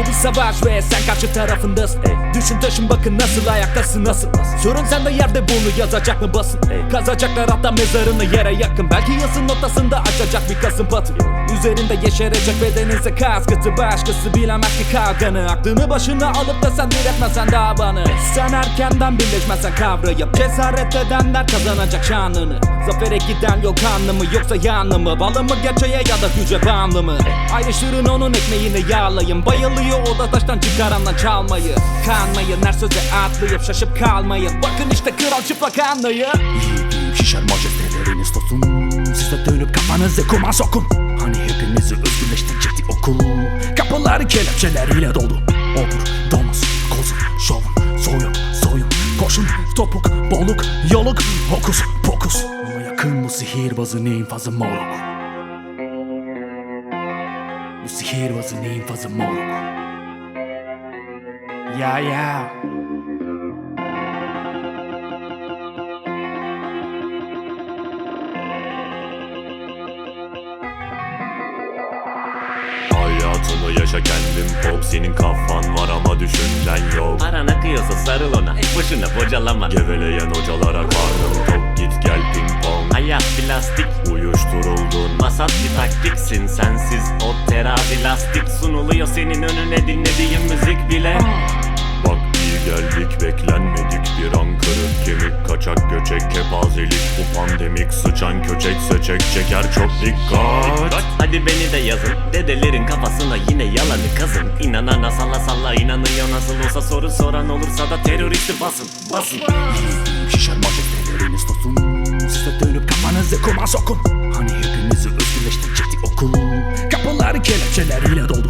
Bu bir savaş ve sen karşı tarafındasın. Düşün taşın bakın nasıl ayaktasın nasıl? Sorun sende yerde bunu yazacak mı basın? Kazacaklar hatta mezarını yere yakın. Belki yazın ortasında açacak bir kasım patı Üzerinde yeşerecek bedeninse kaskısı Başkası bilemez ki kavganı. Aklını başına alıp da sen diretmezsen davanı Sen erkenden birleşmezsen kavrayıp Cesaret edenler kazanacak şanını. Zafere giden yok kanlı mı yoksa yanlı mı? Balı mı gerçeğe ya da güce bağımlı mı? Ayrıştırın onun ekmeğini yağlayın Bayılıyor o da taştan çıkarandan çalmayı. Kanmayın her söze atlayıp şaşıp kalmayın Bakın işte kral çıplak anlayın şişer majesteleriniz tosun Siz de dönüp kafanızı kuma sokun. Hani hepimizi özgürleştirecekti okul? Kapıları kelepçeleriyle doldu. Obur, domuz, kozu, şovun, soyun, soyun. Koşun, topuk, boluk, yoluk, hokus pokus. Ama yakın bu sihirbazın infazı moruk. Bu sihirbazın infazı moruk Ya ya. Hayatını yaşa kendin pop Senin kafan var ama düşüncen yok. Paran akıyorsa sarıl ona Boşuna bocalama. Geveleyen hocalara karnım tok Git gel ping pong Hayat plastik. Uyuşturuldun. Masat bir taktiksin sensiz O terazi lastik. Sunuluyor senin önüne dinlediğin müzik bile geldik beklenmedik Bir an kırık kemik kaçak göçek kepazelik. Bu pandemik sıçan köçek seçek çeker çok dikkat. Hadi beni de yazın. Dedelerin kafasına yine yalanı kazın. İnanana salla salla inanıyor nasıl olsa soru soran olursa da teröristi basın. Basın. Şişer majesteleriniz tosun Siz de dönüp kafanızı kuma sokun. Hani hepimizi özgürleştirecekti okul. Kapıları kelepçeleriyle doldu